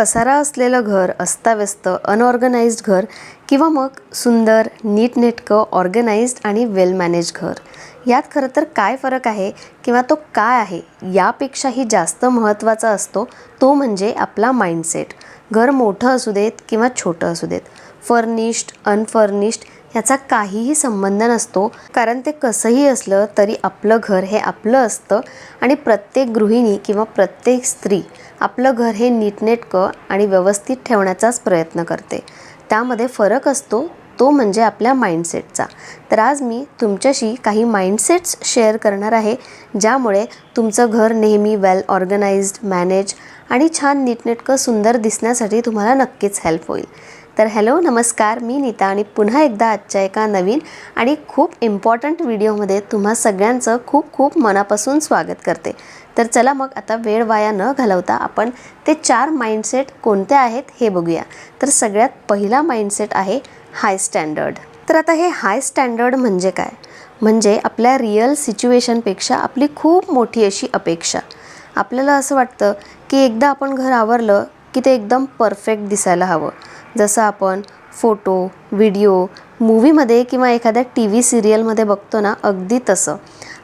पसारा असलेलं घर अस्ताव्यस्त अनऑर्गनाइज्ड घर किंवा मग सुंदर नीटनेटकं ऑर्गनाइज्ड आणि वेल मॅनेज घर. यात खरं तर काय फरक आहे किंवा तो काय आहे यापेक्षाही जास्त महत्त्वाचा असतो तो म्हणजे आपला माइंडसेट घर मोठं असू देत किंवा छोटं असू देत. फर्निश्ड अनफर्निश्ड ह्याचा काहीही संबंध नसतो. कारण ते कसंही असलं तरी आपलं घर हे आपलं असतं आणि प्रत्येक गृहिणी किंवा प्रत्येक स्त्री आपलं घर हे नीटनेटकं आणि व्यवस्थित ठेवण्याचाच प्रयत्न करते. त्यामध्ये फरक असतो तो म्हणजे आपल्या माइंडसेटचा तर आज मी तुमच्याशी काही माइंडसेट्स शेअर करणार आहे ज्यामुळे तुमचं घर नेहमी वेल ऑर्गनाइज्ड मॅनेज आणि छान नीटनेटकं सुंदर दिसण्यासाठी तुम्हाला नक्कीच हेल्प होईल. तर हॅलो नमस्कार. मी नीता आणि पुन्हा एकदा आजच्या एका नवीन आणि खूप इम्पॉर्टंट व्हिडिओमध्ये तुम्हा सगळ्यांचं खूप खूप मनापासून स्वागत करते. तर चला मग आता वेळ वाया न घालवता आपण ते चार माइंडसेट कोणते आहेत हे बघूया. तर सगळ्यात पहिला माइंडसेट आहे हाय स्टँडर्ड तर आता हे हाय स्टँडर्ड म्हणजे काय? म्हणजे आपल्या रिअल सिच्युएशनपेक्षा आपली खूप मोठी अशी अपेक्षा. आपल्याला असं वाटतं की एकदा आपण घर आवरलं की ते एकदम परफेक्ट दिसायला हवं. जसं आपण फोटो व्हिडिओ मूवीमध्ये किंवा एखाद्या टी व्ही सिरियलमध्ये बघतो ना अगदी तसं.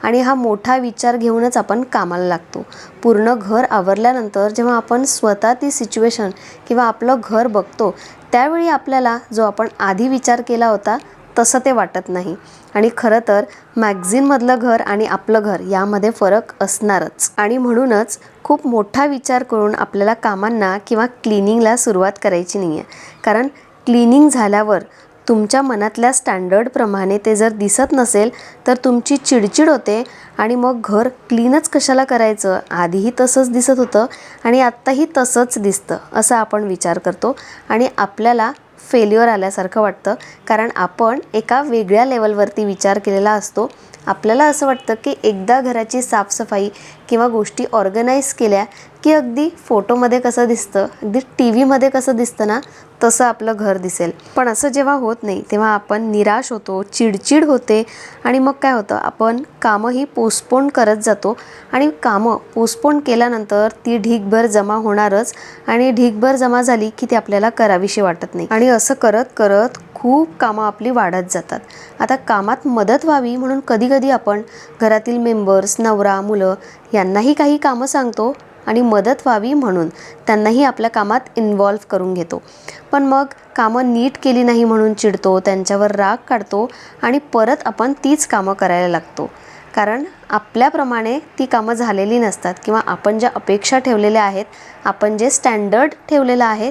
आणि हा मोठा विचार घेऊनच आपण कामाला लागतो. पूर्ण घर आवरल्यानंतर जेव्हा आपण स्वतः ती सिच्युएशन किंवा आपलं घर बघतो त्यावेळी आपल्याला जो आपण आधी विचार केला होता तसं ते वाटत नाही. आणि खरं तर मॅगझिनमधलं घर आणि आपलं घर यामध्ये फरक असणारच. आणि म्हणूनच खूप मोठा विचार करून आपल्याला कामांना किंवा क्लिनिंगला सुरुवात करायची नाही आहे कारण क्लिनिंग झाल्यावर तुमच्या मनातल्या स्टँडर्डप्रमाणे ते जर दिसत नसेल तर तुमची चिडचिड होते आणि मग घर क्लीनच कशाला करायचं? आधीही तसंच दिसत होतं आणि आत्ताही तसंच दिसतं असं आपण विचार करतो. आणि आपल्याला फेल्युअर आल्यासारखं वाटतं. कारण आपण एका वेगळ्या लेवलवरती विचार केलेला असतो. आपल्याला असं वाटतं की एकदा घराची साफसफाई किंवा गोष्टी ऑर्गनाईज केल्या की अगदी फोटोमध्ये कसं दिसतं अगदी टी व्हीमध्ये कसं दिसतं ना तसं आपलं घर दिसेल. पण असं जेव्हा होत नाही तेव्हा आपण निराश होतो चिडचिड होते आणि मग काय होतं आपण कामंही पोस्टपोन करत जातो आणि कामं पोस्टपोन केल्यानंतर ती ढीगभर जमा होणारच आणि ढीगभर जमा झाली की ती आपल्याला करावीशी वाटत नाही. आणि असं करत करत खूप कामं आपली वाढत जातात. आता कामात मदत व्हावी म्हणून कधीकधी आपण घरातील मेंबर्स नवरा मुलं यांनाही काही कामं सांगतो आणि मदत व्हावी म्हणून त्यांनाही आपल्या कामात इन्व्हॉल्व करून घेतो. पण मग कामं नीट केली नाही म्हणून चिडतो त्यांच्यावर राग काढतो आणि परत आपण तीच कामं करायला लागतो. कारण आपल्याप्रमाणे ती कामं झालेली नसतात किंवा आपण ज्या अपेक्षा ठेवलेल्या आहेत आपण जे स्टँडर्ड ठेवलेलं आहे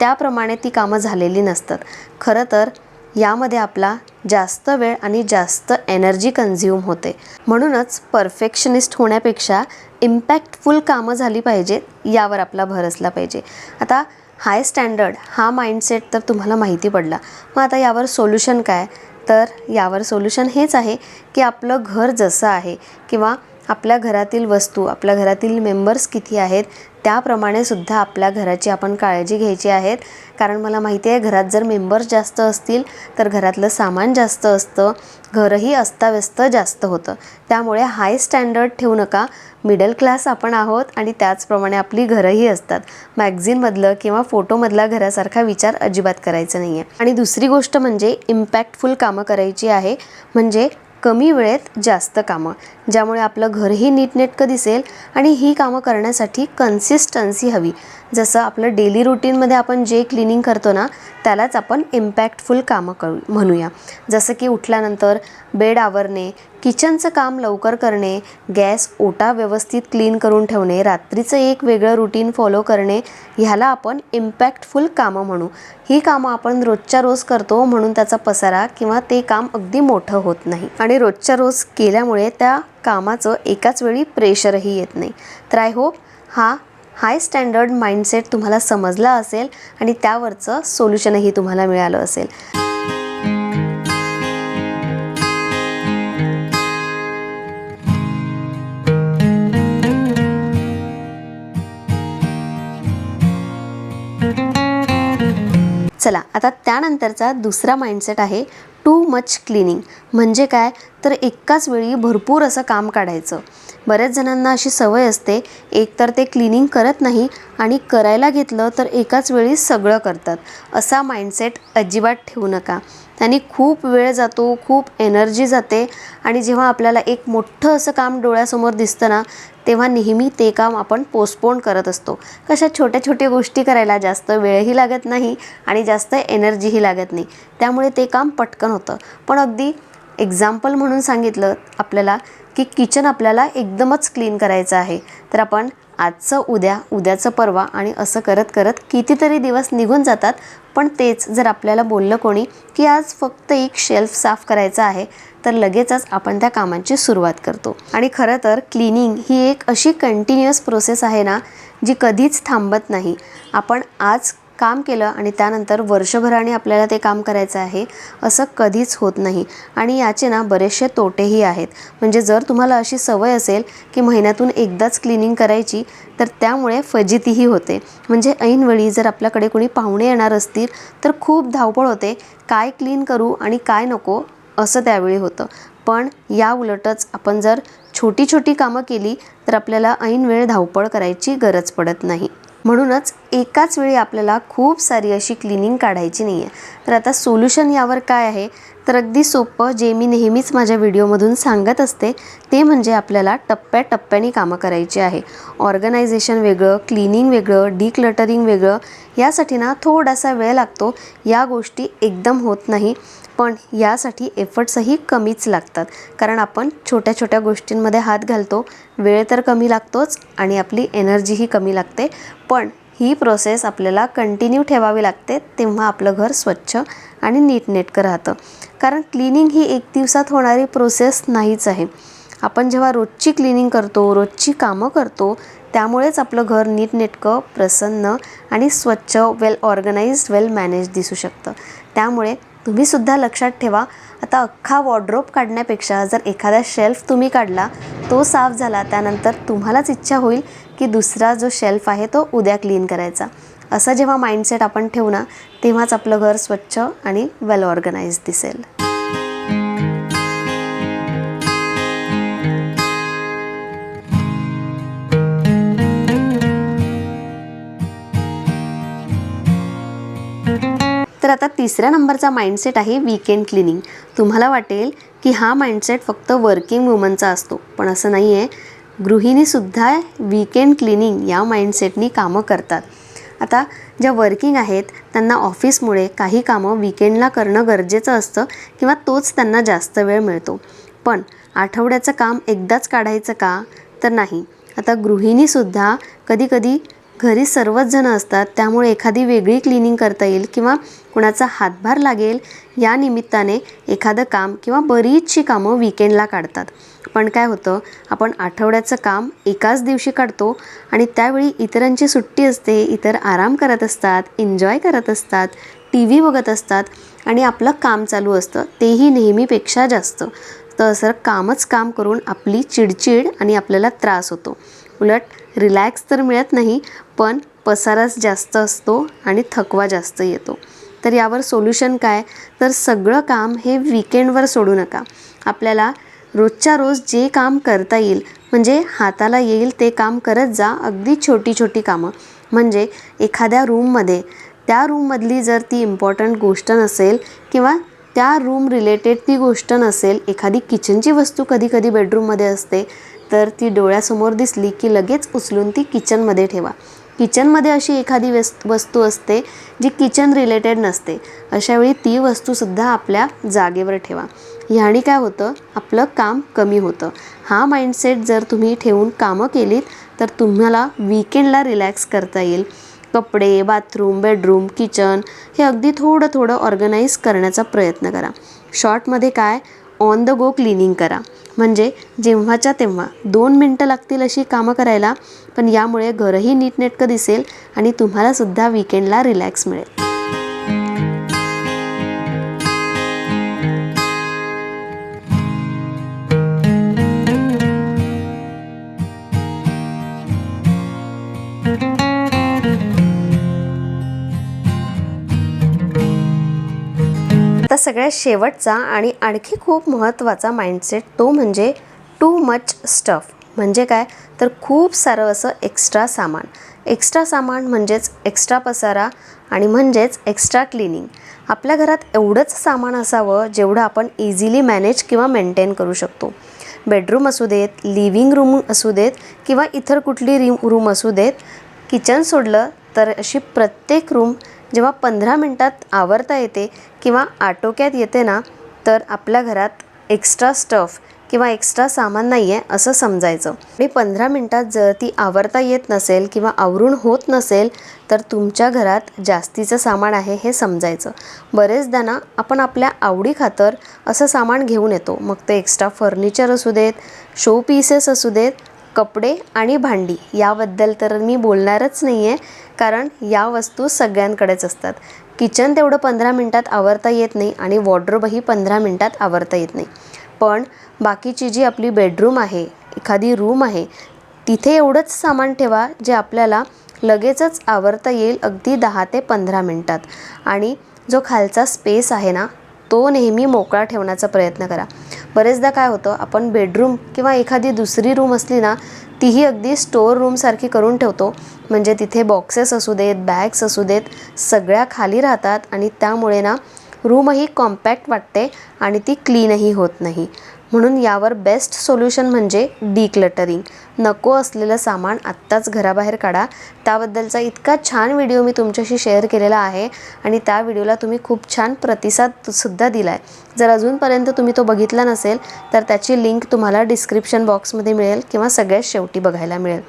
त्याप्रमाणे ती कामं झालेली नसतात. खरं तर यामध्ये आपला जास्त वेळ आणि जास्त एनर्जी कन्झ्युम होते. म्हणूनच परफेक्शनिस्ट होण्यापेक्षा इम्पॅक्टफुल कामं झाली पाहिजेत यावर आपला भर असला पाहिजे. आता हाय स्टँडर्ड हा माइंडसेट तर तुम्हाला माहिती पडला. मग आता यावर सोल्युशन काय? तर यावर सोल्युशन हेच आहे की आपलं घर जसं आहे किंवा आपल्या घरातील वस्तू आपल्या घरातील मेंबर्स किती आहेत त्याप्रमाणे सुद्धा आपल्या घराची आपण काळजी घ्यायची आहेत. कारण मला माहिती आहे घरात जर मेंबर्स जास्त असतील तर घरातलं सामान जास्त असतं घरही अस्ताव्यस्त जास्त होतं. त्यामुळे हाय स्टँडर्ड ठेवू नका. मिडल क्लास आपण आहोत आणि त्याचप्रमाणे आपली घरंही असतात. मॅगझिनमधलं किंवा फोटोमधला घरासारखा विचार अजिबात करायचा नाही आहे आणि दुसरी गोष्ट म्हणजे इम्पॅक्टफुल कामं करायची आहे म्हणजे कमी वेळेत जास्त कामं ज्यामुळे आपलं घरही नीटनेटकं दिसेल आणि ही कामं करण्यासाठी कन्सिस्टन्सी हवी. जसं आपलं डेली रुटीनमध्ये आपण जे क्लिनिंग करतो ना त्यालाच आपण इम्पॅक्टफुल कामं करू म्हणूया. जसं की उठल्यानंतर बेड आवरणे किचनचं काम लवकर करणे गॅस ओटा व्यवस्थित क्लीन करून ठेवणे रात्रीचं एक वेगळं रुटीन फॉलो करणे ह्याला आपण इम्पॅक्टफुल कामं म्हणू. ही कामं आपण रोजच्या रोज करतो म्हणून त्याचा पसारा किंवा ते काम अगदी मोठं होत नाही. आणि रोजच्या रोज केल्यामुळे त्या कामाचं एकाच वेळी प्रेशरही येत नाही. तर आय होप हा हाय स्टँडर्ड माइंडसेट तुम्हाला समजला असेल आणि त्यावरचं सोल्युशनही तुम्हाला मिळालं असेल. चला आता त्यानंतरचा दुसरा माइंडसेट आहे टू मच क्लिनिंग म्हणजे काय? तर एकाच वेळी भरपूर असं काम काढायचं. बऱ्याच जणांना अशी सवय असते एकतर ते क्लिनिंग करत नाही आणि करायला घेतलं तर एकाच वेळी सगळं करतात. असा माइंडसेट अजिबात ठेवू नका. त्यांनी खूप वेळ जातो खूप एनर्जी जाते आणि जेव्हा आपल्याला एक मोठं असं काम डोळ्यासमोर दिसतं ना तेव्हा नेहमी ते काम आपण पोस्टपोन करत असतो. कशा छोट्या छोट्या गोष्टी करायला जास्त वेळही लागत नाही आणि जास्त एनर्जीही लागत नाही. त्यामुळे ते काम पटकन होतं. पण अगदी एक्झाम्पल म्हणून सांगितलं आपल्याला की किचन आपल्याला एकदमच क्लीन करायचं आहे. तर आपण आजचं उद्या उद्याचं परवा आणि असं करत करत कितीतरी दिवस निघून जातात. पण तेच जर आपल्याला बोललं कोणी की आज फक्त एक शेल्फ साफ करायचा आहे तर लगेचच आपण त्या कामांची सुरुवात करतो. आणि खरं तर क्लिनिंग ही एक अशी कंटिन्युअस प्रोसेस आहे ना जी कधीच थांबत नाही. आपण आज काम केलं आणि त्यानंतर वर्षभराने आपल्याला ते काम करायचं आहे असं कधीच होत नाही. आणि याचे ना बरेचसे तोटेही आहेत. म्हणजे जर तुम्हाला अशी सवय असेल की महिन्यातून एकदाच क्लिनिंग करायची तर त्यामुळे फजितीही होते. म्हणजे ऐनवेळी जर आपल्याकडे कोणी पाहुणे येणार असतील तर खूप धावपळ होते. काय क्लीन करू आणि काय नको असं त्यावेळी होतं. पण या उलटच आपण जर छोटी छोटी कामं केली तर आपल्याला ऐन वेळ धावपळ करायची गरज पडत नाही. म्हणूनच एकाच वेळी आपल्याला खूप सारी अशी क्लिनिंग काढायची नाही आहे तर आता सोल्युशन यावर काय आहे? तर अगदी सोपं जे मी नेहमीच माझ्या व्हिडिओमधून सांगत असते ते म्हणजे आपल्याला टप्प्याटप्प्याने कामं करायची आहे. ऑर्गनायझेशन वेगळं क्लिनिंग वेगळं डिक्लटरिंग वेगळं यासाठी ना थोडासा वेळ लागतो. या गोष्टी एकदम होत नाही. पण यासाठी एफर्ट्सही कमीच लागतात. कारण आपण छोट्या छोट्या गोष्टींमध्ये हात घालतो वेळ तर कमी लागतोच आणि आपली एनर्जीही कमी लागते. पण ही प्रोसेस आपल्याला कंटिन्यू ठेवावी लागते तेव्हा आपलं घर स्वच्छ आणि नीटनेटकं राहतं. कारण क्लिनिंग ही एक दिवसात होणारी प्रोसेस नाहीच आहे. आपण जेव्हा रोजची क्लिनिंग करतो रोजची कामं करतो त्यामुळेच आपलं घर नीटनेटकं प्रसन्न आणि स्वच्छ वेल ऑर्गनाइज्ड वेल मॅनेज दिसू शकतं. त्यामुळे तुम्हीसुद्धा लक्षात ठेवा आता अख्खा वॉर्ड्रोप काढण्यापेक्षा जर एखादा शेल्फ तुम्ही काढला तो साफ झाला त्यानंतर तुम्हालाच इच्छा होईल की दुसरा जो शेल्फ आहे तो उद्या क्लीन करायचा. असं जेव्हा माइंडसेट आपण ठेवू ना तेव्हाच आपलं घर स्वच्छ आणि वेल ऑर्गनाईज दिसेल. तर आता तिसऱ्या नंबरचा माइंडसेट आहे वीकेंड क्लिनिंग तुम्हाला वाटेल की हा माइंडसेट फक्त वर्किंग वुमनचा असतो. पण असं नाही आहे गृहिणीसुद्धा वीकेंड क्लिनिंग या माइंडसेटनी कामं करतात. आता ज्या वर्किंग आहेत त्यांना ऑफिसमुळे काही कामं विकेंडला करणं गरजेचं असतं किंवा तोच त्यांना जास्त वेळ मिळतो. पण आठवड्याचं काम एकदाच काढायचं का? तर नाही. आता गृहिणीसुद्धा कधीकधी घरी सर्वच जण असतात त्यामुळे एखादी वेगळी क्लिनिंग करता येईल किंवा कुणाचा हातभार लागेल या निमित्ताने एखादं काम किंवा बरीचशी कामं विकेंडला काढतात. पण काय होतं आपण आठवड्याचं काम एकाच दिवशी काढतो आणि त्यावेळी इतरांची सुट्टी असते इतर आराम करत असतात एन्जॉय करत असतात टी व्ही बघत असतात आणि आपलं काम चालू असतं तेही नेहमीपेक्षा जास्त. तर कामच काम करून आपली चिडचिड आणि आपल्याला त्रास होतो. उलट रिलॅक्स तर मिळत नाही पण पसाराच जास्त असतो आणि थकवा जास्त येतो. तर यावर सोल्युशन काय? तर सगळं काम हे विकेंडवर सोडू नका. आपल्याला रोजच्या रोज जे काम करता येईल म्हणजे हाताला येईल ते काम करत जा अगदी छोटी छोटी कामं. म्हणजे एखाद्या रूममध्ये त्या रूममधली जर ती इम्पॉर्टंट गोष्ट नसेल किंवा त्या रूम रिलेटेड ती गोष्ट नसेल एखादी किचनची वस्तू कधी कधी बेडरूममध्ये असते तर ती डोळ्यासमोर दिसली की लगेच उचलून ती किचनमध्ये ठेवा. किचनमध्ये अशी एखादी वेस वस्तू असते जी किचन रिलेटेड नसते. अशावेळी ती वस्तूसुद्धा आपल्या जागेवर ठेवा. ह्याने काय होतं? आपलं काम कमी होतं. हा माइंडसेट जर तुम्ही ठेवून कामं केलीत तर तुम्हाला विकेंडला रिलॅक्स करता येईल. कपडे बाथरूम बेडरूम किचन हे अगदी थोडं थोडं ऑर्गनाईज करण्याचा प्रयत्न करा. शॉर्टमध्ये काय? ऑन द गो क्लिनिंग करा. म्हणजे जेव्हाच्या तेव्हा दोन मिनटं लागतील अशी कामं करायला पण यामुळे घरही नीटनेटकं दिसेल आणि तुम्हालासुद्धा विकेंडला रिलॅक्स मिळेल. सगळ्यात शेवटचा आणि आणखी खूप महत्त्वाचा माइंडसेट तो म्हणजे टू मच स्टफ म्हणजे काय? तर खूप सारं असं एक्स्ट्रा सामान. एक्स्ट्रा सामान म्हणजेच एक्स्ट्रा पसारा आणि म्हणजेच एक्स्ट्रा क्लिनिंग आपल्या घरात एवढंच सामान असावं जेवढं आपण इझिली मॅनेज किंवा मेंटेन करू शकतो. बेडरूम असू देत लिव्हिंग रूम असू देत किंवा इतर कुठली री रूम असू देत किचन सोडलं तर अशी प्रत्येक रूम जेव्हा पंधरा मिनटात आवरता येते किंवा आटोक्यात येते ना तर आपल्या घरात एक्स्ट्रा स्टफ किंवा एक्स्ट्रा सामान नाही आहे असं समजायचं. आणि पंधरा मिनटात जर ती आवरता येत नसेल किंवा आवरून होत नसेल तर तुमच्या घरात जास्तीचं सामान आहे हे समजायचं. बरेचदा ना आपण आपल्या आवडीखातर असं सामान घेऊन येतो. मग ते एक्स्ट्रा फर्निचर असू देत शो पीसेस असू देत कपडे आणि भांडी. याबद्दल तर मी बोलणारच नाही आहे कारण या वस्तू सगळ्यांकडेच असतात. किचन तेवढं पंधरा मिनटात आवरता येत नाही आणि वॉर्ड्रोबही पंधरा मिनटात आवरता येत नाही. पण बाकीची जी आपली बेडरूम आहे एखादी रूम आहे तिथे एवढंच सामान ठेवा जे आपल्याला लगेचच आवरता येईल अगदी दहा ते पंधरा मिनटात. आणि जो खालचा स्पेस आहे ना तो नेहमी मोकळा ठेवण्याचा प्रयत्न करा. बरेचदा काय होतं आपण बेडरूम किंवा एखादी दुसरी रूम असली ना तीही अगदी स्टोअर रूमसारखी करून ठेवतो. म्हणजे तिथे बॉक्सेस असू देत बॅग्स असू देत सगळ्या खाली राहतात आणि त्यामुळे ना रूमही कॉम्पॅक्ट वाटते आणि ती क्लीनही होत नाही. म्हणून यावर बेस्ट सोल्युशन म्हणजे डिक्लटरिंग नको असलेलं सामान आत्ताच घराबाहेर काढा. त्याबद्दलचा इतका छान व्हिडिओ मी तुमच्याशी शेअर केलेला आहे आणि त्या व्हिडिओला तुम्ही खूप छान प्रतिसादसुद्धा दिला आहे जर अजूनपर्यंत तुम्ही तो बघितला नसेल तर त्याची लिंक तुम्हाला डिस्क्रिप्शन बॉक्समध्ये मिळेल किंवा सगळ्यात शेवटी बघायला मिळेल.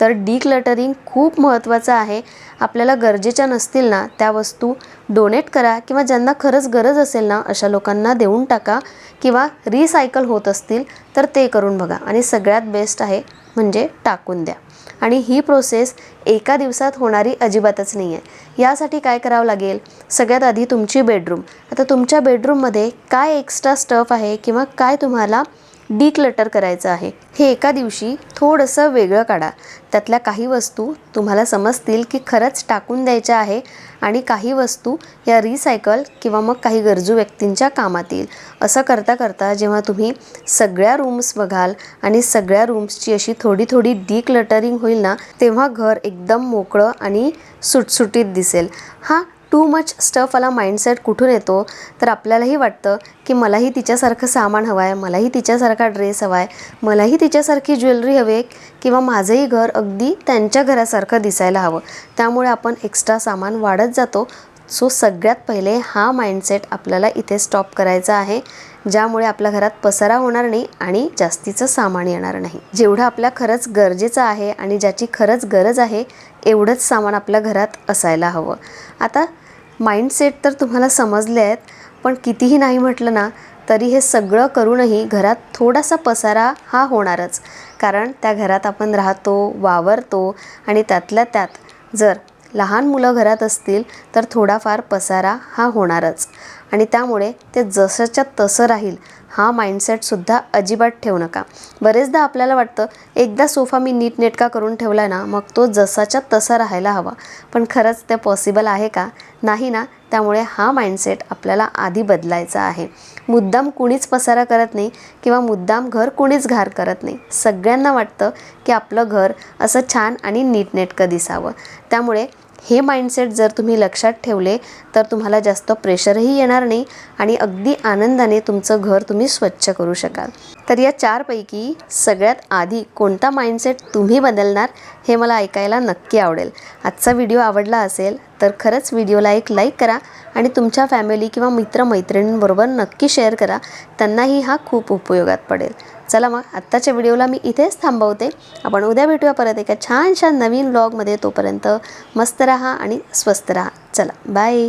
तर डिक्लटरिंग खूप महत्त्वाचं आहे. आपल्याला गरजेच्या नसतील ना त्या वस्तू डोनेट करा किंवा ज्यांना खरंच गरज असेल ना अशा लोकांना देऊन टाका किंवा रिसायकल होत असतील तर ते करून बघा. आणि सगळ्यात बेस्ट आहे म्हणजे टाकून द्या. आणि ही प्रोसेस एका दिवसात होणारी अजिबातच नाही आहे यासाठी काय करावं लागेल? सगळ्यात आधी तुमची बेडरूम आता तुमच्या बेडरूममध्ये काय एक्स्ट्रा स्टफ आहे किंवा काय तुम्हाला डिक्लटर करायचं आहे. हे एका दिवशी थोडंसं वेगळं काढा. त्यातल्या काही वस्तू तुम्हाला समजतील की खरंच टाकून द्यायच्या आहे आणि काही वस्तू या रिसायकल किंवा मग काही गरजू व्यक्तींच्या कामात येईल. असं करता करता जेव्हा तुम्ही सगळ्या रूम्स बघाल आणि सगळ्या रूम्सची अशी थोडी थोडी डिक्लटरिंग होईल ना तेव्हा घर एकदम मोकळं आणि सुटसुटीत दिसेल. हा टू मच स्टफवाला माइंडसेट कुठून येतो? तर आपल्यालाही वाटतं की मलाही तिच्यासारखं सामान हवं आहे मलाही तिच्यासारखा ड्रेस हवा आहे मलाही तिच्यासारखी ज्वेलरी हवी आहे किंवा माझंही घर अगदी त्यांच्या घरासारखं दिसायला हवं. त्यामुळे आपण एक्स्ट्रा सामान वाढत जातो. सो सगळ्यात पहिले हा माइंडसेट आपल्याला इथे स्टॉप करायचा आहे ज्यामुळे आपल्या घरात पसारा होणार नाही आणि जास्तीचं सामान येणार नाही. जेवढं आपल्या खरंच गरजेचं आहे आणि ज्याची खरंच गरज आहे एवढंच सामान आपल्या घरात असायला हवं. आता माइंडसेट तर तुम्हाला समजले आहेत पण कितीही नाही म्हटलं ना तरी हे सगळं करूनही घरात थोडासा पसारा हा होणारच. कारण त्या घरात आपण राहतो वावरतो आणि त्यातल्या त्यात जर लहान मुलं घरात असतील तर थोडाफार पसारा हा होणारच. आणि त्यामुळे ते जसंच्या तसं राहील हा माइंडसेटसुद्धा अजिबात ठेवू नका. बरेचदा आपल्याला वाटतं एकदा सोफा मी नीटनेटका करून ठेवला ना मग तो जसाच्या तसा राहायला हवा. पण खरंच ते पॉसिबल आहे का? नाही ना त्यामुळे हा माइंडसेट आपल्याला आधी बदलायचा आहे. मुद्दाम कुणीच पसारा करत नाही किंवा मुद्दाम घर कुणीच घार करत नाही. सगळ्यांना वाटतं की आपलं घर असं छान आणि नीटनेटकं दिसावं. त्यामुळे हे माइंडसेट जर तुम्ही लक्षात ठेवले तर तुम्हाला जास्त प्रेशरही येणार नाही आणि अगदी आनंदाने तुमचं घर तुम्ही स्वच्छ करू शकाल. तर या चारपैकी सगळ्यात आधी कोणता माइंडसेट तुम्ही बदलणार हे मला ऐकायला नक्की आवडेल. आजचा व्हिडिओ आवडला असेल तर खरंच व्हिडिओला एक लाईक करा आणि तुमच्या फॅमिली किंवा मित्रमैत्रिणींबरोबर नक्की शेअर करा. त्यांनाही हा खूप उपयोगात पडेल. चला मग आत्ताच्या व्हिडिओला मी इथेच थांबवते. आपण उद्या भेटूया परत एका छानशा नवीन ब्लॉगमध्ये तोपर्यंत मस्त राहा आणि स्वस्त राहा. चला बाय